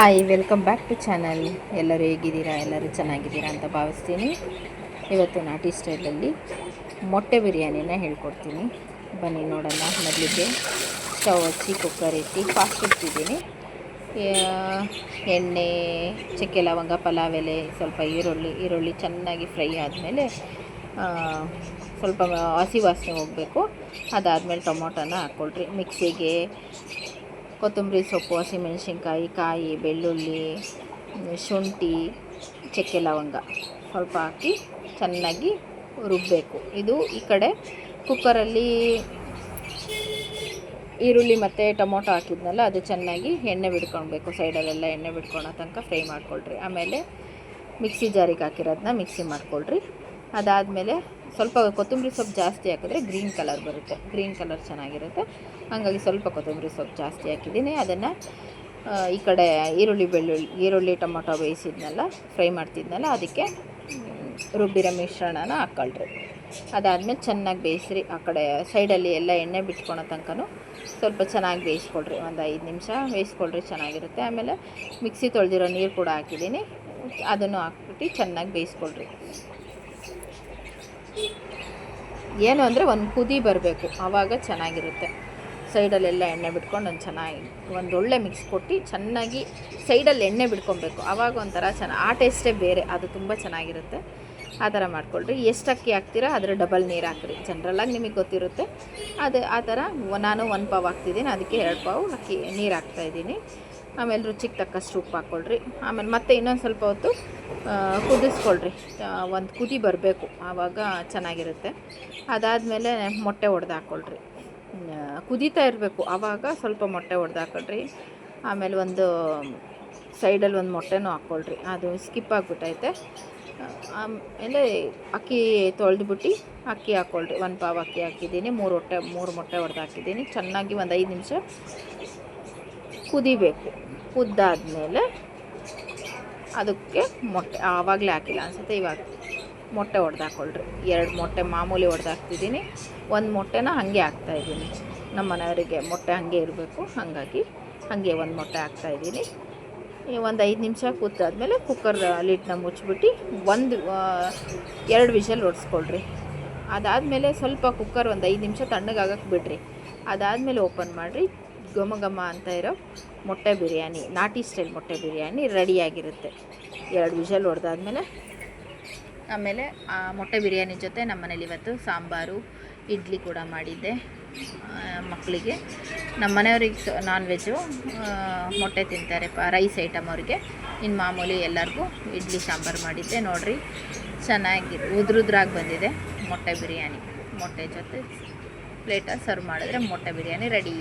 Hi welcome back to channel ಎಲ್ಲರೂ ಹೇಗಿದ್ದೀರಾ? ಎಲ್ಲರೂ ಚೆನ್ನಾಗಿದ್ದೀರಾ ಅಂತ ಭಾವಿಸ್ತೀನಿ. ಇವತ್ತು ನಾಟಿ ಸ್ಟೈಲಲ್ಲಿ ಮೊಟ್ಟೆ ಬಿರಿಯಾನಿನ ಹೇಳ್ಕೊಡ್ತೀನಿ. ಬನ್ನಿ ನೋಡೋಣ ಮೊದಲಿಗೆ. ಸ್ಟವ್ ಹಚ್ಚಿ ಕುಕ್ಕರ್ ಇಟ್ಟು ಫಾಸ್ಟ್ ಇಟ್ಟಿದ್ದೀನಿ. ಎಣ್ಣೆ, ಚಕ್ಕೆ ಲವಂಗ, ಪಲಾವ್ ಎಲೆ, ಸ್ವಲ್ಪ ಈರುಳ್ಳಿ ಈರುಳ್ಳಿ ಚೆನ್ನಾಗಿ ಫ್ರೈ ಆದಮೇಲೆ ಸ್ವಲ್ಪ ಹಸಿ ವಾಸನೆ ಹೋಗಬೇಕು. ಅದಾದಮೇಲೆ ಟೊಮೊಟೊನ ಹಾಕ್ಕೊಳ್ರಿ. ಮಿಕ್ಸಿಗೆ ಕೊತ್ತಂಬರಿ ಸೊಪ್ಪು, ಹಸಿಮೆಣಸಿನ್ಕಾಯಿ, ಕಾಯಿ, ಬೆಳ್ಳುಳ್ಳಿ, ಶುಂಠಿ, ಚಕ್ಕೆ ಲವಂಗ ಸ್ವಲ್ಪ ಹಾಕಿ ಚೆನ್ನಾಗಿ ರುಬ್ಬಬೇಕು ಇದು ಈ ಕಡೆ ಕುಕ್ಕರಲ್ಲಿ ಈರುಳ್ಳಿ ಮತ್ತು ಟೊಮೊಟೊ ಹಾಕಿದ್ನಲ್ಲ, ಅದು ಚೆನ್ನಾಗಿ ಎಣ್ಣೆ ಬಿಡ್ಕೊಳ್ಬೇಕು ಸೈಡಲ್ಲೆಲ್ಲ ಎಣ್ಣೆ ಬಿಟ್ಕೊಳೋ ತನಕ ಫ್ರೈ ಮಾಡ್ಕೊಳ್ರಿ. ಆಮೇಲೆ ಮಿಕ್ಸಿ ಜಾರಿಗೆ ಹಾಕಿರೋದನ್ನ ಮಿಕ್ಸಿ ಮಾಡ್ಕೊಳ್ರಿ. ಅದಾದಮೇಲೆ ಸ್ವಲ್ಪ ಕೊತ್ತಂಬರಿ ಸೊಪ್ಪು ಜಾಸ್ತಿ ಹಾಕಿದ್ರೆ ಗ್ರೀನ್ ಕಲರ್ ಬರುತ್ತೆ. ಗ್ರೀನ್ ಕಲರ್ ಚೆನ್ನಾಗಿರುತ್ತೆ. ಹಾಗಾಗಿ ಸ್ವಲ್ಪ ಕೊತ್ತಂಬರಿ ಸೊಪ್ಪು ಜಾಸ್ತಿ ಹಾಕಿದ್ದೀನಿ. ಅದನ್ನು ಈ ಕಡೆ ಈರುಳ್ಳಿ, ಬೆಳ್ಳುಳ್ಳಿ, ಈರುಳ್ಳಿ, ಟೊಮೊಟೊ ಬೇಯಿಸಿದ್ನಲ್ಲ, ಫ್ರೈ ಮಾಡ್ತಿದ್ನಲ್ಲ, ಅದಕ್ಕೆ ರುಬ್ಬಿರೋ ಮಿಶ್ರಣನ ಹಾಕ್ಕೊಳ್ರಿ. ಅದಾದಮೇಲೆ ಚೆನ್ನಾಗಿ ಬೇಯಿಸ್ರಿ. ಆ ಕಡೆ ಸೈಡಲ್ಲಿ ಎಲ್ಲ ಎಣ್ಣೆ ಬಿಟ್ಕೊಳೋ ತನಕನೂ ಸ್ವಲ್ಪ ಚೆನ್ನಾಗಿ ಬೇಯಿಸ್ಕೊಳ್ರಿ. ಒಂದು ಐದು ನಿಮಿಷ ಬೇಯಿಸ್ಕೊಳ್ರಿ, ಚೆನ್ನಾಗಿರುತ್ತೆ. ಆಮೇಲೆ ಮಿಕ್ಸಿ ತೊಳೆದಿರೋ ನೀರು ಕೂಡ ಹಾಕಿದ್ದೀನಿ. ಅದನ್ನು ಹಾಕ್ಬಿಟ್ಟು ಚೆನ್ನಾಗಿ ಬೇಯಿಸ್ಕೊಳ್ರಿ. ಏನು ಅಂದರೆ ಒಂದು ಕುದಿ ಬರಬೇಕು, ಆವಾಗ ಚೆನ್ನಾಗಿರುತ್ತೆ. ಸೈಡಲ್ಲೆಲ್ಲ ಎಣ್ಣೆ ಬಿಟ್ಕೊಂಡು ಒಂದು ಚೆನ್ನಾಗಿ ಒಂದು ಒಳ್ಳೆ ಮಿಕ್ಸ್ ಕೊಟ್ಟು ಚೆನ್ನಾಗಿ ಸೈಡಲ್ಲಿ ಎಣ್ಣೆ ಬಿಟ್ಕೊಬೇಕು. ಆವಾಗ ಒಂಥರ ಚೆನ್ನ, ಆ ಟೇಸ್ಟೇ ಬೇರೆ, ಅದು ತುಂಬ ಚೆನ್ನಾಗಿರುತ್ತೆ. ಆ ಥರ ಮಾಡ್ಕೊಳ್ರಿ. ಎಷ್ಟು ಅಕ್ಕಿ ಹಾಕ್ತೀರಾ ಅದರ ಡಬಲ್ ನೀರು ಹಾಕ್ರಿ. ಜನ್ರಲಾಗಿ ನಿಮಗೆ ಗೊತ್ತಿರುತ್ತೆ. ಅದು, ಆ ಥರ ನಾನು ಒಂದು ಪಾವ್ ಹಾಕ್ತಿದ್ದೀನಿ, ಅದಕ್ಕೆ ಎರಡು ಪಾವು ಅಕ್ಕಿ ನೀರು ಹಾಕ್ತಾಯಿದ್ದೀನಿ ಆಮೇಲೆ ರುಚಿಗೆ ತಕ್ಕಷ್ಟು ಉಪ್ಪು ಹಾಕ್ಕೊಳ್ರಿ ಆಮೇಲೆ ಮತ್ತೆ ಇನ್ನೊಂದು ಸ್ವಲ್ಪ ಹೊತ್ತು ಕುದಿಸ್ಕೊಳ್ರಿ. ಒಂದು ಕುದಿ ಬರಬೇಕು. ಆವಾಗ ಚೆನ್ನಾಗಿರುತ್ತೆ. ಅದಾದಮೇಲೆ ಮೊಟ್ಟೆ ಒಡೆದು ಹಾಕ್ಕೊಳ್ರಿ ಕುದೀತಾ ಇರಬೇಕು. ಆವಾಗ ಸ್ವಲ್ಪ ಮೊಟ್ಟೆ ಒಡೆದು ಹಾಕ್ಕೊಳ್ರಿ ಆಮೇಲೆ ಒಂದು ಸೈಡಲ್ಲಿ ಒಂದು ಮೊಟ್ಟೆನೂ ಹಾಕ್ಕೊಳ್ರಿ ಅದು ಸ್ಕಿಪ್ ಆಗಿಬಿಟ್ಟೈತೆ ಆಮೇಲೆ ಅಕ್ಕಿ ತೊಳೆದ್ಬಿಟ್ಟು ಅಕ್ಕಿ ಹಾಕ್ಕೊಳ್ರಿ ಒಂದು ಪಾವು ಅಕ್ಕಿ ಹಾಕಿದ್ದೀನಿ. ಮೂರು ಹೊಟ್ಟೆ, ಮೂರು ಮೊಟ್ಟೆ ಹೊಡೆದು ಹಾಕಿದ್ದೀನಿ. ಚೆನ್ನಾಗಿ ಒಂದು ಐದು ನಿಮಿಷ ಕುದಿಬೇಕು. ಕುದ್ದಾದಮೇಲೆ ಅದಕ್ಕೆ ಮೊಟ್ಟೆ ಆವಾಗಲೇ ಹಾಕಿಲ್ಲ ಅನ್ಸುತ್ತೆ, ಇವಾಗ ಮೊಟ್ಟೆ ಹೊಡೆದಾಕೊಳ್ರಿ ಎರಡು ಮೊಟ್ಟೆ ಮಾಮೂಲಿ ಹೊಡೆದಾಕ್ತಿದ್ದೀನಿ ಒಂದು ಮೊಟ್ಟೆನ ಹಾಗೆ ಹಾಕ್ತಾಯಿದ್ದೀನಿ ನಮ್ಮ ಮನೆಯವರಿಗೆ ಮೊಟ್ಟೆ ಹಾಗೆ ಇರಬೇಕು, ಹಾಗಾಗಿ ಹಾಗೆ ಒಂದು ಮೊಟ್ಟೆ ಹಾಕ್ತಾಯಿದ್ದೀನಿ ಒಂದು ಐದು ನಿಮಿಷ ಕೂತಾದಮೇಲೆ ಕುಕ್ಕರ್ ಲಿಟ್ನ ಮುಚ್ಚಿಬಿಟ್ಟು ಒಂದು ಎರಡು ವಿಷಲ್ ಒಡಿಸ್ಕೊಳ್ರಿ. ಅದಾದಮೇಲೆ ಸ್ವಲ್ಪ ಕುಕ್ಕರ್ ಒಂದು ಐದು ನಿಮಿಷ ತಣ್ಣಗಾಗಕ್ಕೆ ಬಿಡ್ರಿ. ಅದಾದಮೇಲೆ ಓಪನ್ ಮಾಡಿರಿ. ಘಮ ಘಮ ಅಂತ ಇರೋ ಮೊಟ್ಟೆ ಬಿರಿಯಾನಿ, ನಾಟಿ ಸ್ಟೈಲ್ ಮೊಟ್ಟೆ ಬಿರಿಯಾನಿ ರೆಡಿಯಾಗಿರುತ್ತೆ. ಎರಡು ವಿಷಲ್ ಹೊಡೆದಾದ್ಮೇಲೆ ಆಮೇಲೆ ಆ ಮೊಟ್ಟೆ ಬಿರಿಯಾನಿ ಜೊತೆ ನಮ್ಮ ಮನೇಲಿ ಇವತ್ತು ಸಾಂಬಾರು, ಇಡ್ಲಿ ಕೂಡ ಮಾಡಿದ್ದೆ. ಮಕ್ಕಳಿಗೆ. ನಮ್ಮ ಮನೆಯವ್ರಿಗೆ ನಾನ್ ವೆಜ್ಜು ಮೊಟ್ಟೆ ತಿಂತಾರೆ ಪ ರೈಸ್ ಐಟಮ್ ಅವ್ರಿಗೆ. ಇನ್ನು ಮಾಮೂಲಿ ಎಲ್ಲರಿಗೂ ಇಡ್ಲಿ ಸಾಂಬಾರು ಮಾಡಿದ್ದೆ. ನೋಡಿರಿ, ಚೆನ್ನಾಗಿ ಉದ್ರುದ್ರಾಗಿ ಬಂದಿದೆ ಮೊಟ್ಟೆ ಬಿರಿಯಾನಿ. ಮೊಟ್ಟೆ ಜೊತೆ ಪ್ಲೇಟಲ್ಲಿ ಸರ್ವ್ ಮಾಡಿದ್ರೆ ಮೊಟ್ಟೆ ಬಿರಿಯಾನಿ ರೆಡಿ